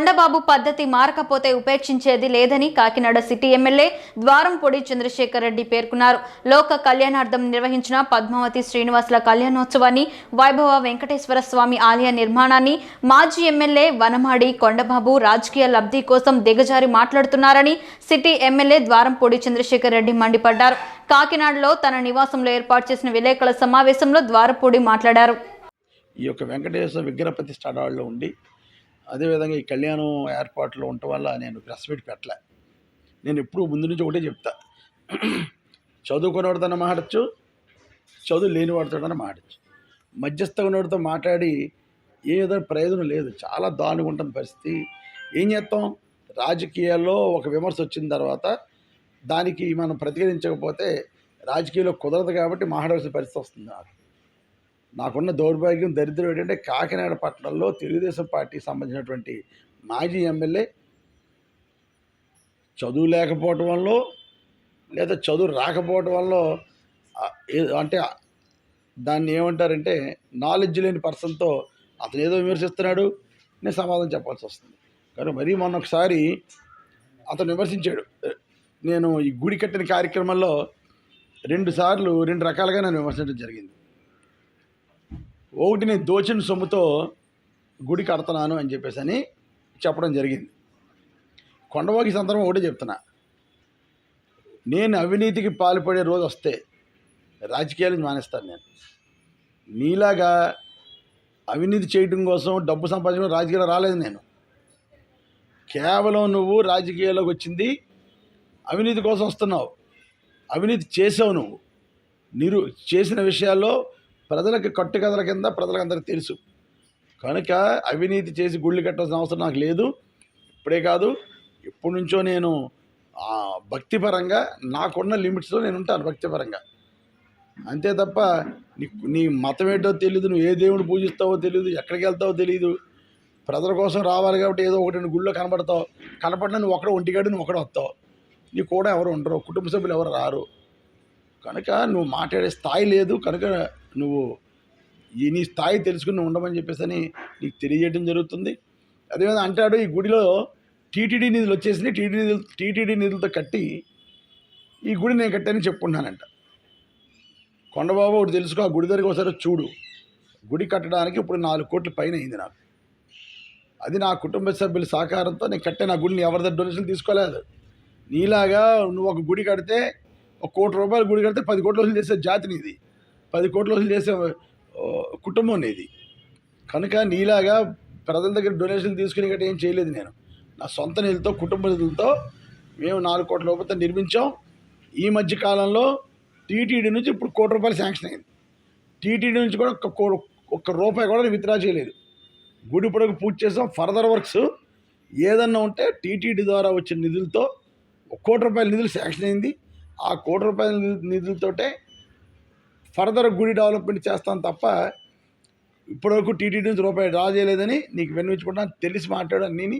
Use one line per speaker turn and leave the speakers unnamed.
కొండబాబు పద్ధతి మారకపోతే ఉపేక్షించేది లేదని కాకినాడ సిటీ ఎమ్మెల్యే ద్వారంపొడి చంద్రశేఖర్ రెడ్డి పేర్కొన్నారు. లోక కళ్యాణార్థం నిర్వహించిన పద్మావతి శ్రీనివాసుల కళ్యాణోత్సవాన్ని వైభవ వెంకటేశ్వర స్వామి ఆలయ నిర్మాణాన్ని మాజీ ఎమ్మెల్యే వనమాడి కొండబాబు రాజకీయ లబ్ధి కోసం దిగజారి మాట్లాడుతున్నారని సిటీ ఎమ్మెల్యే ద్వారంపొడి చంద్రశేఖర్ రెడ్డి మండిపడ్డారు. కాకినాడలో తన నివాసంలో ఏర్పాటు చేసిన విలేకరుల సమావేశంలో ద్వారపూడి మాట్లాడారు.
ఈ యొక్క వెంకటేశ్వర విగ్రహ ప్రతిష్టానాల్లో ఉండి అదేవిధంగా ఈ కళ్యాణం ఏర్పాట్లు ఉండటం వల్ల నేను ప్రెస్ మీట్ పెట్టలే. నేను ఎప్పుడు ముందు నుంచి ఒకటే చెప్తా. చదువుకున్నవాడితో మాట్లాడచ్చు చదువు లేనివాడితో మాట్లాడచ్చు. మధ్యస్థ ఉన్నవాడితో మాట్లాడి ఏ విధంగా ప్రయోజనం లేదు. చాలా దారుణంగా ఉంటుంది పరిస్థితి. ఏం చేస్తాం? రాజకీయాల్లో ఒక విమర్శ వచ్చిన తర్వాత దానికి మనం ప్రతిఘటించకపోతే రాజకీయాల్లో కుదరదు కాబట్టి మాట్లాడాల్సిన పరిస్థితి వస్తుంది నాకు. నాకున్న దౌర్భాగ్యం దరిద్రం ఏంటంటే కాకినాడ పట్టణంలో తెలుగుదేశం పార్టీకి సంబంధించినటువంటి మాజీ ఎమ్మెల్యే చదువు లేకపోవటం వల్ల లేదా చదువు రాకపోవటం వల్ల ఏ- అంటే దాన్ని ఏమంటారంటే నాలెడ్జ్ లేని పర్సన్తో అతను ఏదో విమర్శిస్తున్నాడు నేను సమాధానం చెప్పాల్సి వస్తుంది. కానీ మరీ మొన్న ఒకసారి అతను విమర్శించాడు. నేను ఈ గుడి కట్టిన కార్యక్రమంలో రెండు సార్లు రెండు రకాలుగా నన్ను విమర్శించడం జరిగింది. ఒకటిని దోచిన సొమ్ముతో గుడి కడతన్నాను అని చెప్పేసి అని చెప్పడం జరిగింది. కొండవాకి సందర్భం ఒకటి చెప్తున్నా. నేను అవినీతికి పాల్పడే రోజు వస్తే రాజకీయాలు మానేస్తాను నేను. నీలాగా అవినీతి చేయడం కోసం డబ్బు సంపాదించడం రాజకీయాలు రాలేదు నేను. కేవలం నువ్వు రాజకీయాల్లోకి వచ్చింది అవినీతి కోసం వస్తున్నావు. అవినీతి చేసావు నువ్వు. నిరు చేసిన విషయాల్లో ప్రజలకు కట్టుకథల కింద ప్రజలందరికీ తెలుసు. కనుక అవినీతి చేసి గుళ్ళు కట్టాల్సిన అవసరం నాకు లేదు. ఇప్పుడే కాదు ఎప్పటి నుంచో నేను ఆ, భక్తిపరంగా నాకున్న లిమిట్స్లో నేను ఉంటాను భక్తిపరంగా. అంతే తప్ప నీ నీ మతం ఏంటో తెలియదు నువ్వు ఏ దేవుని పూజిస్తావో తెలియదు ఎక్కడికి వెళ్తావో తెలియదు ప్రజల కోసం రావాలి కాబట్టి ఏదో ఒకటి నువ్వు గుళ్ళో కనబడతావు. కనపడినా నువ్వు ఒకడే ఒంటిగాడు నువ్వు ఒకడే వస్తావు. నీ కూడా ఎవరు ఉండరు కుటుంబ సభ్యులు ఎవరు రారు. కనుక నువ్వు మాట్లాడే స్థాయి లేదు. కనుక నువ్వు ఈ నీ స్థాయి తెలుసుకుని ఉండమని చెప్పేసి అని నీకు తెలియజేయడం జరుగుతుంది. అదేవిధంగా అంటాడు ఈ గుడిలో టీటీడీ నిధులు వచ్చేసింది టీటీడీ నిధులు టీటీడీ నిధులతో కట్టి ఈ గుడి నేను కట్టానని చెప్పుకుంటున్నానంట. కొండబాబు ఒకటి తెలుసుకో ఆ గుడి దగ్గరికి ఒకసారి చూడు. గుడి కట్టడానికి ఇప్పుడు నాలుగు కోట్ల పైన అయింది నాకు. అది నా కుటుంబ సభ్యుల సహకారంతో నేను కట్టాను ఆ గుడిని ఎవరి దగ్గర డొనేషన్ తీసుకోలేదు. నీలాగా నువ్వు ఒక గుడి కడితే ఒక కోటి రూపాయలు గుడి కడితే పది కోట్ల వసూలు చేసే జాతి నీది. పది కోట్ల వసూలు చేసే కుటుంబం నీది కనుక నీలాగా ప్రజల దగ్గర డొనేషన్ తీసుకుని గట్రా ఏం చేయలేదు నేను. నా సొంత నిధులతో కుటుంబ నిధులతో మేము నాలుగు కోట్ల రూపాయలతో నిర్మించాం. ఈ మధ్య కాలంలో టీటీడీ నుంచి ఇప్పుడు కోటి రూపాయలు శాంక్షన్ అయింది. టీటీడీ నుంచి కూడా ఒక్క ఒక్క రూపాయి కూడా నేను విత్డ్రా చేయలేదు. గుడి పొడకు పూర్తి చేసాం ఫర్దర్ వర్క్స్. ఏదన్నా ఉంటే టీటీడీ ద్వారా వచ్చిన నిధులతో ఒక కోటి రూపాయల నిధులు శాంక్షన్ అయింది. ఆ కోటి రూపాయల నిధులతోటే ఫర్దర్ గుడి డెవలప్మెంట్ చేస్తాను తప్ప ఇప్పటివరకు టీటీడీ నుంచి రూపాయి డ్రా చేయలేదని నీకు విన్నవించుకుంటాను తెలిసి మాట్లాడాను. నేను